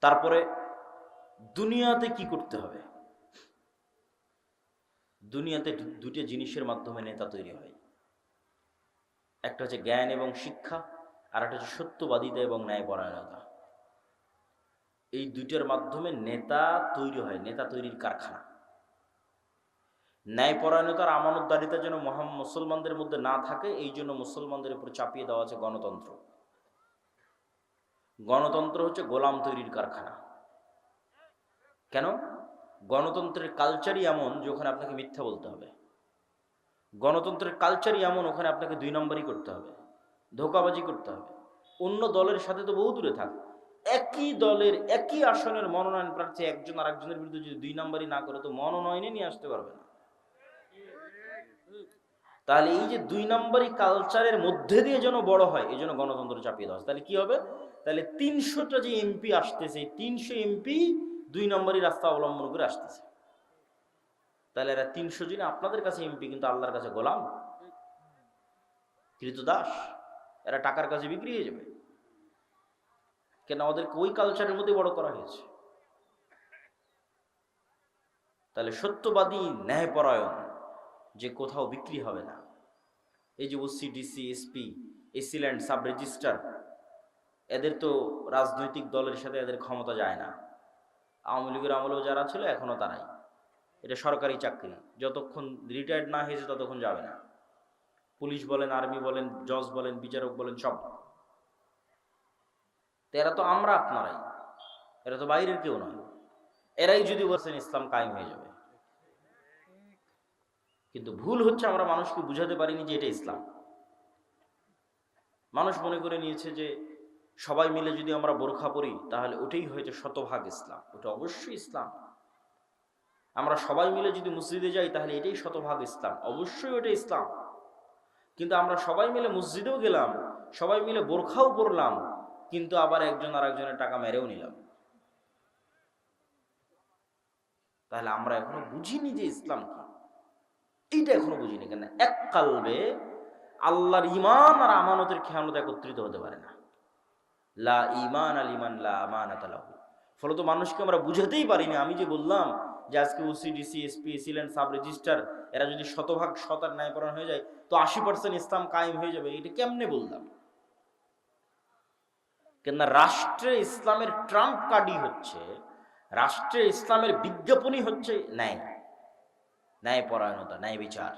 তারপরে দুনিয়াতে কি করতে হবে? দুনিয়াতে দুটি জিনিসের মাধ্যমে নেতা তৈরি হয়। একটা হচ্ছে জ্ঞান এবং শিক্ষা, আর একটা হচ্ছে সত্যবাদিতা এবং ন্যায়পরায়ণতা। এই দুইটার মাধ্যমে নেতা তৈরি হয়, নেতা তৈরির কারখানা। ন্যায়পরায়ণতার আমানতদারিতা যেন মহাম মুসলমানদের মধ্যে না থাকে, এই জন্য মুসলমানদের উপর চাপিয়ে দেওয়া আছে গণতন্ত্র। গণতন্ত্র হচ্ছে গোলাম তৈরির কারখানা। কেন? গণতন্ত্রের কালচারই এমন যে ওখানে আপনাকে মিথ্যা বলতে হবে। গণতন্ত্রের কালচারই এমন ওখানে আপনাকে দুই নম্বরই করতে হবে। ধোকাবাজি করতে হবে। অন্য দলের সাথে তো বহু দূরে থাক। একই দলের একই আসনের মনোনয়ন প্রার্থী একজন আর একজনের বিরুদ্ধে যদি দুই নম্বরই না করে তো মনোনয়নে নিয়ে আসতে পারবে না। তাহলে এই যে দুই নম্বরই কালচারের মধ্যে দিয়ে যেন বড় হয়, এই জন্য গণতন্ত্র চাপিয়ে দেওয়া। তাহলে কি হবে? তাহলে তিনশোটা যে এমপি আসতেছে, তিনশো এমপি দুই নম্বরই রাস্তা অবলম্বন করে আসতেছে। তাহলে এরা তিনশো জন আপনাদের কাছে এমপি কিন্তু আল্লাহর কাছে গোলাম। দাস, এরা টাকার কাছে বিক্রি হয়ে যাবে। কেন আমাদেরকে ওই কালচারের মধ্যে বড় করা হয়েছে? তাহলে সত্যবাদী ন্যায়পরায়ণ যে কোথাও বিক্রি হবে না। এই যে OC DC SP AC land sub registrar এদের তো রাজনৈতিক দলের সাথে এদের ক্ষমতা যায় না। আওয়ামী লীগের আমলেও যারা ছিল এখনও তারাই। এটা সরকারি চাকরি যতক্ষণ রিটায়ার্ড না হয়েছে, ততক্ষণ যাবে না। পুলিশ বলেন আর্মি বলেন, জজ বলেন, বিচারক বলেন, সব। এরা তো আমরা আপনারাই। এরা তো বাইরের কেউ নয়। এরাই যদি বলছেন, ইসলাম কায়েম হয়ে যাবে। কিন্তু ভুল হচ্ছে, আমরা মানুষকে বুঝাতে পারিনি যে এটা ইসলাম। মানুষ মনে করে নিয়েছে যে সবাই মিলে যদি আমরা বোরখা পরি, তাহলে ওটাই হয়েছে শতভাগ ইসলাম। ওটা অবশ্যই ইসলাম। আমরা সবাই মিলে যদি মসজিদে যাই, তাহলে এটাই শতভাগ ইসলাম। অবশ্যই ওটা ইসলাম। কিন্তু আমরা সবাই মিলে মসজিদেও গেলাম, সবাই মিলে বোরখাও পরলাম, কিন্তু আবার একজন আর একজনের টাকা মেরেও নিলাম। তাহলে আমরা এখনও বুঝিনি যে ইসলাম কি। এইটা এখনও বুঝিনি কেন? এক কালবে আল্লাহর ইমান আর আমানতের খেয়ানত একত্রিত হতে পারে না। লা ইমান আল ইমান লা আমানাত লাহু। ফলত মানুষকে আমরা বুঝাতেই পারিনি। আমি যে বললাম যে আজকে OC DC SP AC land sub registrar, এরা যদি শতভাগ শতার ন্যায়পরায়ণ হয়ে যায়, তো আশি পার্সেন্ট ইসলাম কায়েম হয়ে যাবে। এটা কেমনে বললাম? কেননা রাষ্ট্রে ইসলামের ট্রাম্প কার্ডই হচ্ছে, রাষ্ট্রে ইসলামের বিজ্ঞাপনই হচ্ছে ন্যায়। ন্যায় পরায়ণতা ন্যায় বিচার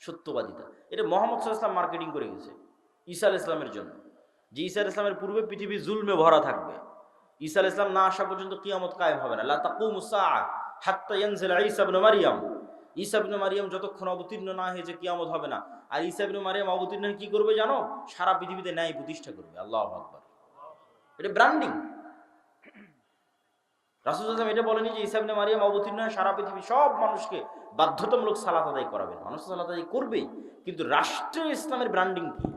সত্যবাদিতা। এটা মোহাম্মদ ইসলাম মার্কেটিং করে গেছে, ঈসা ইসলামের জন্য। যে ঈসা ইসলামের পূর্বে পৃথিবী জুলমে ভরা থাকবে। ঈসা ইসলাম না আসা পর্যন্ত কিয়ামত কায়েম হবে না। লা তাকুমু সাআ হাত্তা ইয়ানজিলা ঈসা মারইয়াম যতক্ষণ অবতীর্ণ না হয়েছে কিয়ামত হবে না। আর ঈসা ইবনে মারইয়াম অবতীর্ণ কি করবে জানো? সারা পৃথিবীতে ন্যায় প্রতিষ্ঠা করবে। আল্লাহ আকবার। এটা ব্র্যান্ডিং রাসুল আসলাম এটা বলেনি যে ইসাবনে মারিয়াম অবতীর্ণ হয়ে সারা পৃথিবী সব মানুষকে বাধ্যতামূলক সালাত আদায় করাবেন মানুষ সালাত আদায় করবেই। কিন্তু রাষ্ট্রীয় ইসলামের ব্র্যান্ডিং কি?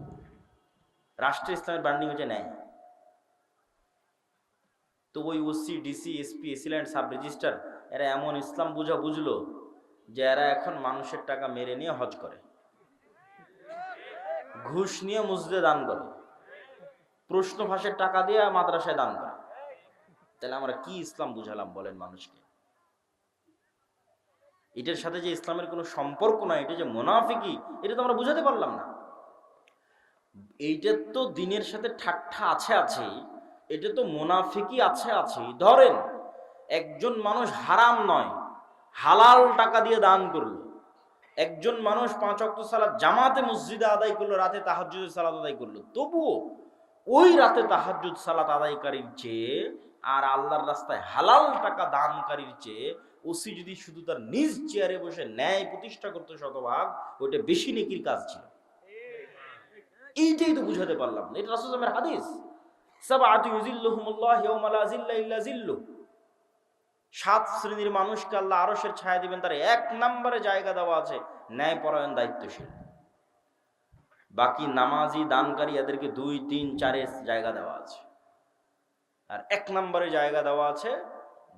রাষ্ট্রীয় ইসলামের ব্র্যান্ডিং হচ্ছে নেয় তো ওই OC DC SP AC land sub registrar এরা এমন ইসলাম বুঝা বুঝলো যে এরা এখন মানুষের টাকা মেরে নিয়ে হজ করে। ঘুষ নিয়ে মসজিদে দান করে। প্রশ্ন ফাঁসের টাকা দিয়ে মাদ্রাসায় দান করে। তাহলে আমরা কি ইসলাম বুঝালাম বলেন মানুষকে? এটার সাথে যে ইসলামের কোনো সম্পর্ক নাই এটা যে মোনাফিকি, এটা তো আমরা বুঝাতে পারলাম না। এইটার তো দিনের সাথে ঠাট্টা আছে আছেই, এটা তো মোনাফিকি আছে আছেই। ধরেন, একজন মানুষ হারাম নয়, হালাল টাকা দিয়ে দান করল। একজন মানুষ পাঁচ অক্ট সালাদ জামাতে মসজিদে আদায় করল, রাতে তাহাজুদের সালাদ আদায় করল। তবুও ওই রাতে তাহাজুদ সালাত আদায়কারীর চেয়ে আর আল্লাহর রাস্তায় হালাল টাকা দানকারীর চেয়ে ওসি যদি শুধু তার নিজ চেয়ারে বসে ন্যায় প্রতিষ্ঠা করতো শতভাগ, ওইটা বেশি নেকির কাজ ছিল। এইটাই তো বুঝাতে পারলাম না। এটা রাসুলের হাদিস। সাত শ্রেণির মানুষকে আল্লাহ আরশের ছায়া দিবেন, তার এক নম্বরে জায়গা দেওয়া আছে, ন্যায়পরায়ণ দায়িত্বশীল। বাকি নামাজি, দানকারী, এদেরকে দুই, তিন, চারে জায়গা দেওয়া আছে। আর এক নম্বরে জায়গা দেওয়া আছে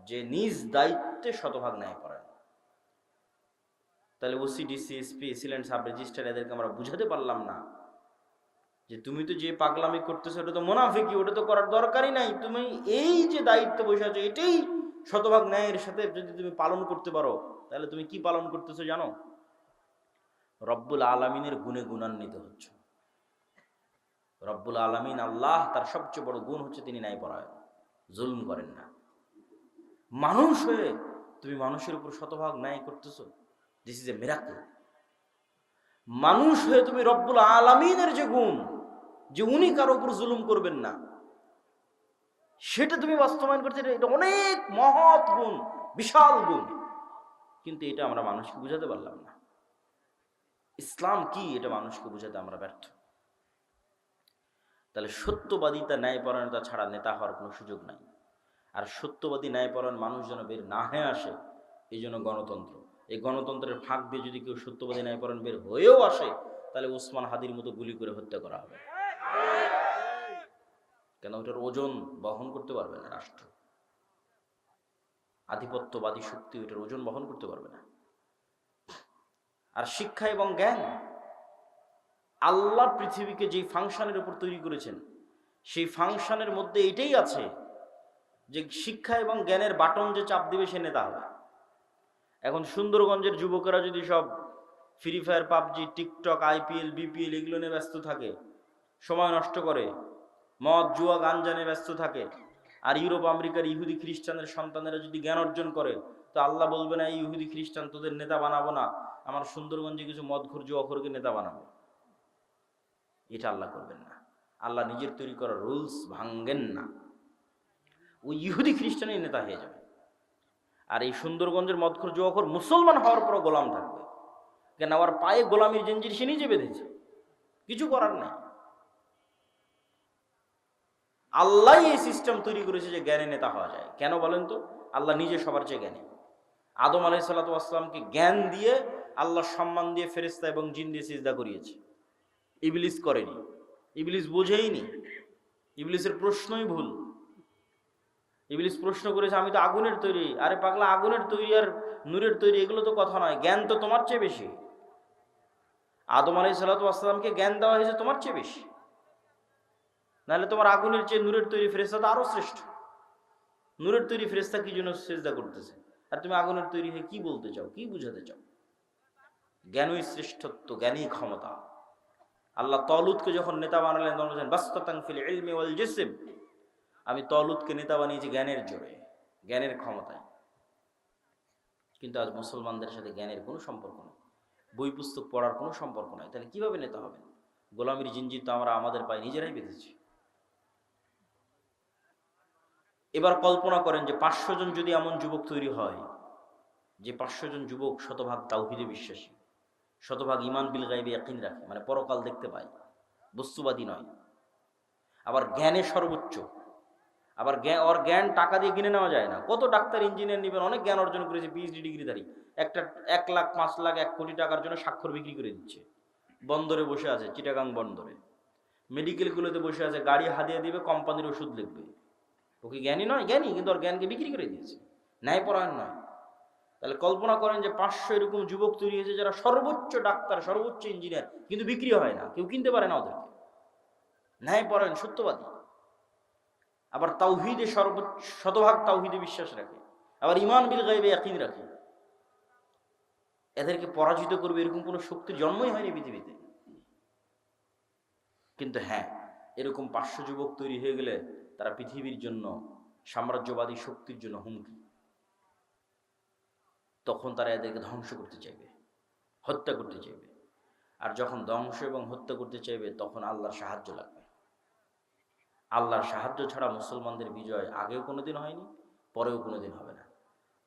যে নিজ দায়িত্বে শতভাগ ন্যায় পরায়ণ তাহলে OC DC SP AC land sub registrar এদেরকে আমরা বুঝাতে পারলাম না। যে তুমি তো যে পাগলামি করতেছো ওটা তো মোনাফিকি ওটা তো করার দরকারই নাই। তুমি এই যে দায়িত্ব বসে আছো, এটাই শতভাগ ন্যায়ের সাথে যদি তুমি পালন করতে পারো, তাহলে তুমি কি পালন করতেছো জানো? রব্বুল আলমিনের গুণে গুণান্বিত হচ্ছে। রব্বুল আলমিন আল্লাহ তার সবচেয়ে বড় গুণ হচ্ছে তিনি ন্যায় পরায়ণ জুলুম করেন না। মানুষ হয়ে তুমি মানুষের উপর শতভাগ ন্যায় করতেছো দিস ইজ এ মিরাকল মানুষ হয়ে তুমি রব্বুল আলমিনের যে গুণ যে উনি কারও উপর জুলুম করবেন না। সেটা তুমি বাস্তবায়ন করতে এটা অনেক মহৎ গুণ, বিশাল গুণ। কিন্তু এটা আমরা মানুষকে বুঝাতে পারলাম না। ইসলাম কি এটা মানুষকে বুঝাতে আমরা ব্যর্থ। তাহলে সত্যবাদিতা ন্যায়পরায়ণতা ছাড়া নেতা হওয়ার কোনো সুযোগ নাই। আর সত্যবাদী ন্যায়পরায়ণ মানুষ যেন বের না হয়ে আসে, এই জন্য গণতন্ত্র। এই গণতন্ত্রের ফাঁক দিয়ে যদি কেউ সত্যবাদী ন্যায়পরায়ণ বের হয়েও আসে, তাহলে ওসমান হাদির মতো গুলি করে হত্যা করা হবে। কেন ওটার ওজন বহন করতে পারবে না রাষ্ট্র? আধিপত্যবাদী শক্তি ওইটার ওজন বহন করতে পারবে না। আর শিক্ষা এবং জ্ঞান, আল্লাহ পৃথিবীকে যে ফাংশনের উপর তৈরি করেছেন, সেই ফাংশনের মধ্যে এটাই আছে যে শিক্ষা এবং জ্ঞানের বাটন যে চাপ দিবে সে নেতা হবে। এখন সুন্দরগঞ্জের যুবকেরা যদি সব Free Fire PUBG TikTok IPL BPL এগুলো নিয়ে ব্যস্ত থাকে সময় নষ্ট করে। মদ, জুয়া, গাঞ্জানে ব্যস্ত থাকে। আর ইউরোপ, আমেরিকার ইহুদি খ্রিস্টানের সন্তানেরা যদি জ্ঞান অর্জন করে, তো আল্লাহ বলবে না, এই ইহুদি খ্রিস্টান, তোদের নেতা বানাবো না। আমার সুন্দরগঞ্জে কিছু মদঘর জুয়াখরকে নেতা বানাবো। এটা আল্লাহ করবেন না। আল্লাহ নিজের তৈরি করা রুলস ভাঙ্গেন না। ওই ইহুদি খ্রিস্টানের নেতা হয়ে যাবে। আর এই সুন্দরগঞ্জের মদখর জুয়াখর মুসলমান হওয়ার পর গোলাম থাকবে। কেন আবার পায়ে গোলামির জঞ্জির সে নিজে বেঁধেছে। কিছু করার নাই। আল্লাহ এই সিস্টেম তৈরি করেছে যে জ্ঞানে নেতা হওয়া যায়। কেন বলেন তো? আল্লাহ নিজে সবার চেয়ে জ্ঞানী। আদম আলাই সাল্লাতামকে জ্ঞান দিয়ে আল্লাহ সম্মান দিয়ে ফেরিস্তা এবং জিন দিয়ে সিজদা করিয়েছে। ইবলিস করেনি। ইবলিস বোঝেইনি। ইবলিসের প্রশ্নই ভুল। ইবলিস প্রশ্ন করেছে, আমি তো আগুনের তৈরি। আরে পাগলা, আগুনের তৈরি আর নূরের তৈরি, এগুলো তো কথা নয়। জ্ঞান তো তোমার চেয়ে বেশি। আদম আলাই সাল্লাতামকে জ্ঞান দেওয়া হয়েছে তোমার চেয়ে বেশি। নাহলে তোমার আগুনের চেয়ে নূরের তৈরি ফেরেস্তা তো আরও শ্রেষ্ঠ। নূরের তৈরি ফেরেস্তা কি জন্য চেষ্টা করতেছে? আর তুমি আগুনের তৈরি হয়ে কি বলতে চাও? কি বুঝাতে চাও? জ্ঞানই শ্রেষ্ঠত্ব, জ্ঞানই ক্ষমতা। আল্লাহ তলুদকে যখন নেতা বানালেন, তখন বলছেন আমি তলুদকে নেতা বানিয়েছি জ্ঞানের জোরে, জ্ঞানের ক্ষমতায়। কিন্তু আজ মুসলমানদের সাথে জ্ঞানের কোনো সম্পর্ক নেই। বই পুস্তক পড়ার কোনো সম্পর্ক নাই। তাহলে কীভাবে নেতা হবেন? গোলামির জিনজির তো আমরা, আমাদের পায়ে নিজেরাই বেঁধেছি। এবার কল্পনা করেন যে পাঁচশো জন যদি এমন যুবক তৈরি হয়, যে পাঁচশো জন যুবক শতভাগ তাওহিদে বিশ্বাসী, শতভাগ ইমান বিল গাইবে একদিন রাখে মানে পরকাল দেখতে পায়, বস্তুবাদী নয়। আবার জ্ঞানে সর্বোচ্চ, আবার জ্ঞান ওর জ্ঞান টাকা দিয়ে কিনে নেওয়া যায় না। কত ডাক্তার, ইঞ্জিনিয়ার নেবেন, অনেক জ্ঞান অর্জন করেছে পিএইচডি ডিগ্রিধারী একটা, এক লাখ, পাঁচ লাখ, এক কোটি টাকার জন্য স্বাক্ষর বিক্রি করে দিচ্ছে। বন্দরে বসে আছে, চিটাগাং বন্দরে। মেডিকেলগুলোতে বসে আছে, গাড়ি হাতিয়ে দিবে, কোম্পানির ওষুধ লিখবে। ও কি জ্ঞানী নয়? জ্ঞানী, কিন্তু ওর জ্ঞানকে বিক্রি করে দিয়েছে। ন্যায়পরায়ণ নয়। তাহলে কল্পনা করেন যে পাঁচশো এরকম যুবক তৈরি হয়েছে যারা সর্বোচ্চ ডাক্তার, সর্বোচ্চ ইঞ্জিনিয়ার কিন্তু বিক্রি হয় না, কেউ কিনতে পারে না ওদেরকে। ন্যায়পরায়ণ, সত্যবাদী। আবার তাওহিদে সর্বোচ্চ, শতভাগ তাওহিদে বিশ্বাস রাখে। আবার ইমান বিল গাইবে একদিন রাখে। এদেরকে পরাজিত করবে এরকম কোনো শক্তির জন্মই হয়নি পৃথিবীতে। কিন্তু হ্যাঁ এরকম পাঁচশো যুবক তৈরি হয়ে গেলে তারা পৃথিবীর জন্য, সাম্রাজ্যবাদী শক্তির জন্য হুমকি। তখন তারা এদেরকে ধ্বংস করতে চাইবে, হত্যা করতে চাইবে। আর যখন ধ্বংস এবং হত্যা করতে চাইবে, তখন আল্লাহর সাহায্য লাগবে। আল্লাহর সাহায্য ছাড়া মুসলমানদের বিজয় আগেও কোনোদিন হয়নি, পরেও কোনোদিন হবে না।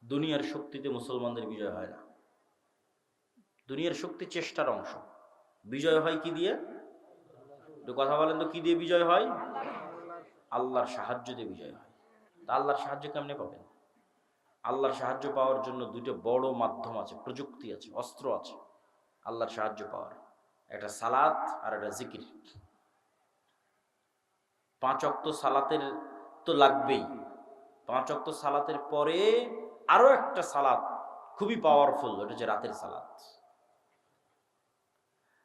দুনিয়ার শক্তিতে মুসলমানদের বিজয় হয় না। দুনিয়ার শক্তি চেষ্টার অংশ। বিজয় হয় কি দিয়ে? কথা বলেন তো, কি দিয়ে বিজয় হয়? আল্লাহর সাহায্য দিয়ে বিজয় হয়। তা আল্লাহর সাহায্য কেমনে পাবেন? আল্লাহর সাহায্য পাওয়ার জন্য দুটো বড় মাধ্যম আছে, প্রযুক্তি আছে, অস্ত্র আছে, আল্লাহর সাহায্য পাওয়ার। একটা সালাত আর একটা জিকির। পাঁচ অক্ত সালাতের তো লাগবেই। পাঁচ অক্ত সালাতের পরে আরও একটা সালাত খুবই পাওয়ারফুল এটা হচ্ছে রাতের সালাত।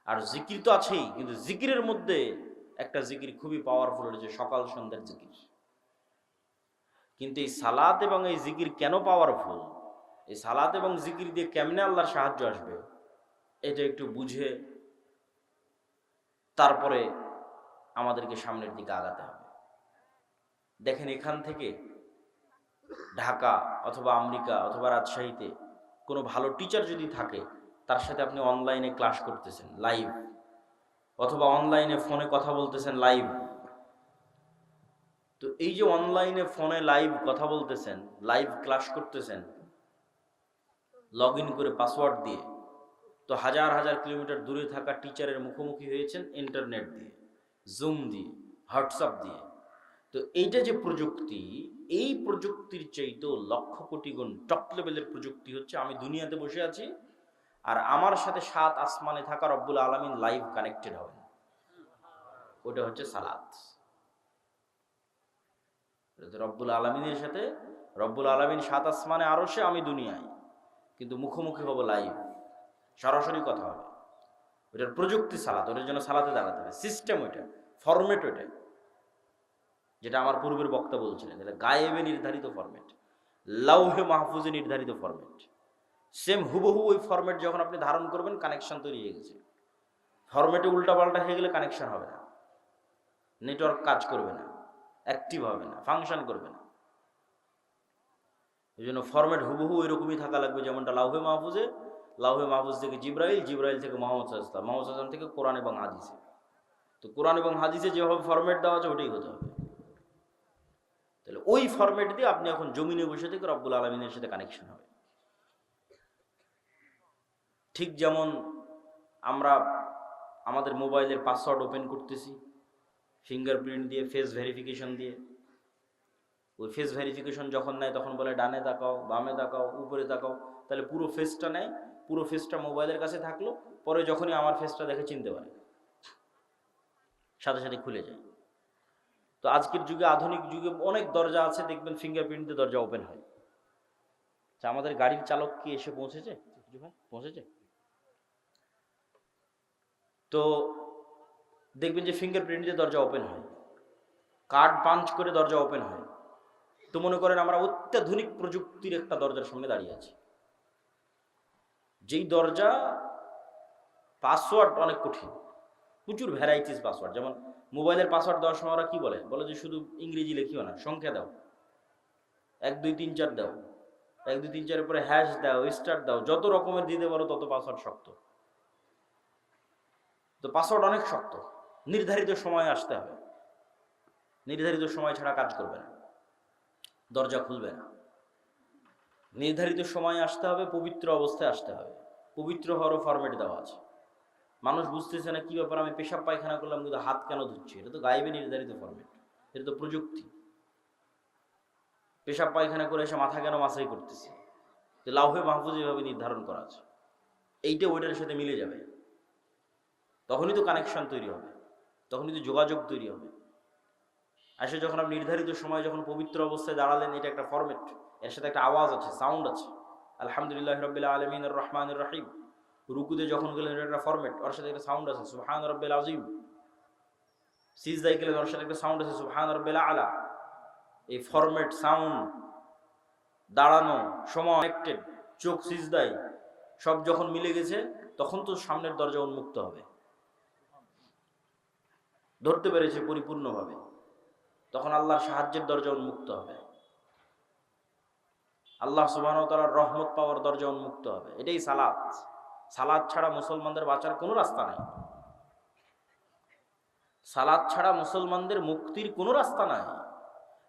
আর জিকির তো আছেই, কিন্তু জিকিরের মধ্যে একটা জিকির খুবই পাওয়ারফুল হচ্ছে সকাল সন্ধ্যার জিকির। কিন্তু এই সালাত এবং এই জিকির কেন পাওয়ারফুল এই সালাত এবং জিকির দিয়ে কেমনে আল্লাহর সাহায্য আসবে? এটা একটু বুঝে তারপরে আমাদেরকে সামনের দিকে আগাতে হবে। দেখেন এখান থেকে ঢাকা অথবা আমেরিকা অথবা রাজশাহীতে কোনো ভালো টিচার যদি থাকে, তার সাথে আপনি অনলাইনে ক্লাস করতেছেন লাইভ অথবা অনলাইনে ফোনে কথা বলতেছেন লাইভ তো এই যে অনলাইনে ফোনে লাইভ কথা বলতেছেন লাইভ ক্লাস করতেছেন লগ করে পাসওয়ার্ড দিয়ে, তো হাজার হাজার কিলোমিটার দূরে থাকা টিচারের মুখোমুখি হয়েছেন ইন্টারনেট দিয়ে জুম দিয়ে হোয়াটসঅ্যাপ দিয়ে। তো এইটা যে প্রযুক্তি, এই প্রযুক্তির চাইতেও লক্ষ কোটি গুণ টপ লেভেলের প্রযুক্তি হচ্ছে আমি দুনিয়াতে বসে আছি আর আমার সাথে সাত আসমানে থাকা রব্বুল আলমিন লাইভ কানেক্টেড হবেন। ওটা হচ্ছে সালাত। রব্বুল আলমিনের সাথে, রব্বুল আলমিন সাত আসমানে আরও সে, আমি দুনিয়ায়। কিন্তু মুখোমুখি হব লাইভ সরাসরি কথা হবে। ওটার প্রযুক্তি সালাত, ওটার জন্য সালাতে দাঁড়াতে হবে। সিস্টেম ওইটা ফরম্যাট ওইটা। যেটা আমার পূর্বের বক্তা বলছিলেন যেটা গায়েবে নির্ধারিত ফরম্যাট লাউহে মাহফুজে নির্ধারিত ফরম্যাট সেম হুবহু ওই ফরম্যাট যখন আপনি ধারণ করবেন কানেকশন তৈরি হয়ে গেছে। ফরম্যাটে উল্টাপাল্টা হয়ে গেলে কানেকশন হবে না। নেটওয়ার্ক কাজ করবে না। অ্যাক্টিভ হবে না। ফাংশন করবে না। এই জন্য ফরম্যাট হুবহু এরকমই থাকা লাগবে, যেমনটা লাউহে মাহফুজে। লাউহে মাহফুজ থেকে জিব্রাইল জিব্রাইল থেকে মোহাম্মদ সাল্লাম মোহাম্মদ সাল্লাম থেকে কোরআন এবং হাদিসে। তো কোরআন এবং হাদিসে যেভাবে ফরম্যাট দেওয়া আছে, ওটাই হতে হবে। তাহলে ওই ফরম্যাট দিয়ে আপনি এখন জমিনে বসে থেকে রব্বুল আলমিনের সাথে কানেকশন হবে। ঠিক যেমন আমরা আমাদের মোবাইলের পাসওয়ার্ড ওপেন করতেছি ফিঙ্গারপ্রিন্ট দিয়ে ফেস ভেরিফিকেশন দিয়ে। ওই ফেস ভেরিফিকেশন যখন নেয় তখন বলে ডানে তাকাও, বামে তাকাও, উপরে তাকাও, তাহলে পুরো ফেসটা নেয়, পুরো ফেসটা মোবাইলের কাছে থাকল, পরে যখনই আমার ফেসটা দেখে চিনতে পারে। সাথে সাথে খুলে যায়। তো আজকের যুগে, আধুনিক যুগে অনেক দরজা আছে, দেখবেন ফিঙ্গারপ্রিন্ট দিয়ে দরজা ওপেন হয়। আমাদের গাড়ির চালক কি এসে পৌঁছেছে? পৌঁছেছে? তো দেখবেন যে ফিঙ্গারপ্রিন্ট দিয়ে দরজা ওপেন হয়। কার্ড পাঞ্চ করে দরজা ওপেন হয়। তো মনে করেন আমরা অত্যাধুনিক প্রযুক্তির একটা দরজার সামনে দাঁড়িয়ে আছি। যেই দরজা পাসওয়ার্ড অনেক কঠিন। প্রচুর ভ্যারাইটিস পাসওয়ার্ড যেমন মোবাইলের পাসওয়ার্ড দেওয়ার সময় ওরা কী বলে? বলে যে শুধু ইংরেজি লেখিও না, সংখ্যা দাও। এক, দুই, তিন, চার দাও। এক, দুই, তিন, চারের পরে হ্যাশ দাও স্টার দাও, যত রকমের দিতে পারো তত পাসওয়ার্ড শক্ত। তো পাসওয়ার্ড অনেক শক্ত। নির্ধারিত সময় আসতে হবে। নির্ধারিত সময় ছাড়া কাজ করবে না। দরজা খুলবে না। নির্ধারিত সময় আসতে হবে, পবিত্র অবস্থায় আসতে হবে। পবিত্র হওয়ারও ফরম্যাট দেওয়া আছে। মানুষ বুঝতেছে না কি ব্যাপার, আমি পেশাব পায়খানা করলাম, কিন্তু হাত কেন ধুচ্ছি? এটা তো গাইবে নির্ধারিত ফরম্যাট এটা তো প্রযুক্তি। পেশাব পায়খানা করে এসে মাথা কেন মাসাই করতেছি? লাউহে মাহফুজ এভাবে নির্ধারণ করা আছে। এইটা ওইটার সাথে মিলে যাবে। তখনই তো কানেকশন তৈরি হবে। তখনই তো যোগাযোগ তৈরি হবে। আসলে যখন আপনি নির্ধারিত সময় যখন পবিত্র অবস্থায় দাঁড়ালেন, এটা একটা ফরম্যাট এর সাথে একটা আওয়াজ আছে সাউন্ড আছে। আলহামদুলিল্লাহ রবিল্লা আলমিন রহমান রাহিম। রুকুতে যখন গেলেন, এটা একটা ফরম্যাট ওর সাথে একটা সাউন্ড আছে সুহান রব্বেল আজিম সিজদাই গেলেন, ওর সাথে একটা সাউন্ড আছে সুহান রব্বেল আলা। এই ফরম্যাট সাউন্ড দাঁড়ানো, সময় কানেক্টেড চোখ সিজদাই সব যখন মিলে গেছে, তখন তো সামনের দরজা উন্মুক্ত হবে। ধরতে পেরেছে পরিপূর্ণভাবে। তখন আল্লাহর সাহায্যের দরজা উন্মুক্ত হবে। আল্লাহ সুবাহ তালার রহমত পাওয়ার দরজা উন্মুক্ত হবে। এটাই সালাদ সালাদ ছাড়া মুসলমানদের বাঁচার কোনো রাস্তা নাই। সালাদ ছাড়া মুসলমানদের মুক্তির কোনো রাস্তা নাই।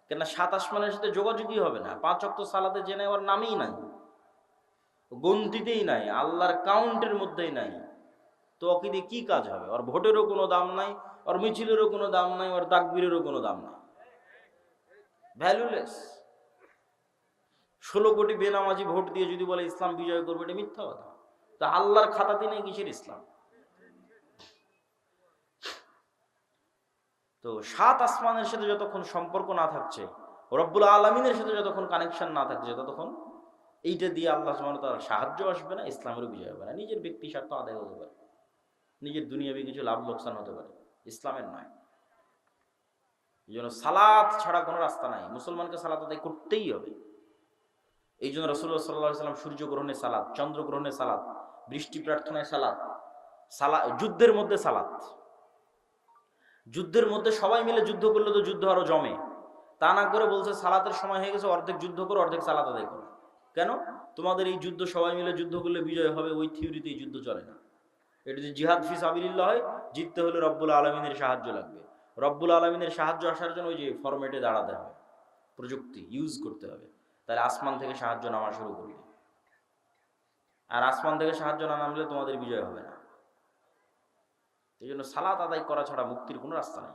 কেন সাত আসমানের সাথে যোগাযোগই হবে না। পাঁচ অক্ত সালাদে জেনে ওর নামেই নাই। গন্তিতেই নাই। আল্লাহর কাউন্টের মধ্যেই নাই। তো ওকে দিয়ে কি কাজ হবে? ওর ভোটেরও কোনো দাম নাই। ওর মিছিলেরও কোনো দাম নাই, ওর তাকবীরেরও কোনো দাম নাই। ভ্যালুলেস ষোলো কোটি বেনামাজি ভোট দিয়ে যদি বলে ইসলাম বিজয় করবে, এটা মিথ্যা কথা। তা আল্লাহর খাতাতে নেই কিসের ইসলাম? তো সাত আসমানের সাথে যতক্ষণ সম্পর্ক না থাকছে, রব্বুল আলমিনের সাথে যতক্ষণ কানেকশন না থাকছে, ততক্ষণ এইটা দিয়ে আল্লাহ সুমান তার সাহায্য আসবে না, ইসলামেরও বিজয় হবে না। নিজের ব্যক্তি স্বার্থ আদায় হতে পারে। নিজের দুনিয়াবি কিছু লাভ লোকসান হতে পারে। ইসলামের নয়। এই জন্য সালাত ছাড়া কোনো রাস্তা নাই। মুসলমানকে সালাত আদায় করতেই হবে। এই জন্য রসুল্লাহ সাল্লাহ সাল্লাম সূর্য সালাদ সালাত চন্দ্র গ্রহণে সালাত, বৃষ্টি প্রার্থনায় সালাদ সালা, যুদ্ধের মধ্যে সালাত। যুদ্ধের মধ্যে সবাই মিলে যুদ্ধ করলে তো যুদ্ধ আরও জমে। তা না করে বলছে সালাতের সময় হয়ে গেছে, অর্ধেক যুদ্ধ করো, অর্ধেক সালাত আদায় করো। কেন? তোমাদের এই যুদ্ধ সবাই মিলে যুদ্ধ করলে বিজয় হবে, ওই থিওরিতে এই যুদ্ধ চলে না। এটা যদি জিহাদ ফি সাবিল্লা হয়, জিততে হলে রব্বুল আলমিনের সাহায্য লাগবে। রব্বুল আলমিনের সাহায্য আসার জন্য ওই যে ফরম্যাটে দাঁড়াতে হবে, প্রযুক্তি ইউজ করতে হবে। তাহলে আসমান থেকে সাহায্য নামা শুরু করবে আর আসমান থেকে সাহায্য না নামলে তোমাদের বিজয় হবে না। এই জন্য সালাত আদায় করা ছাড়া মুক্তির কোনো রাস্তা নেই।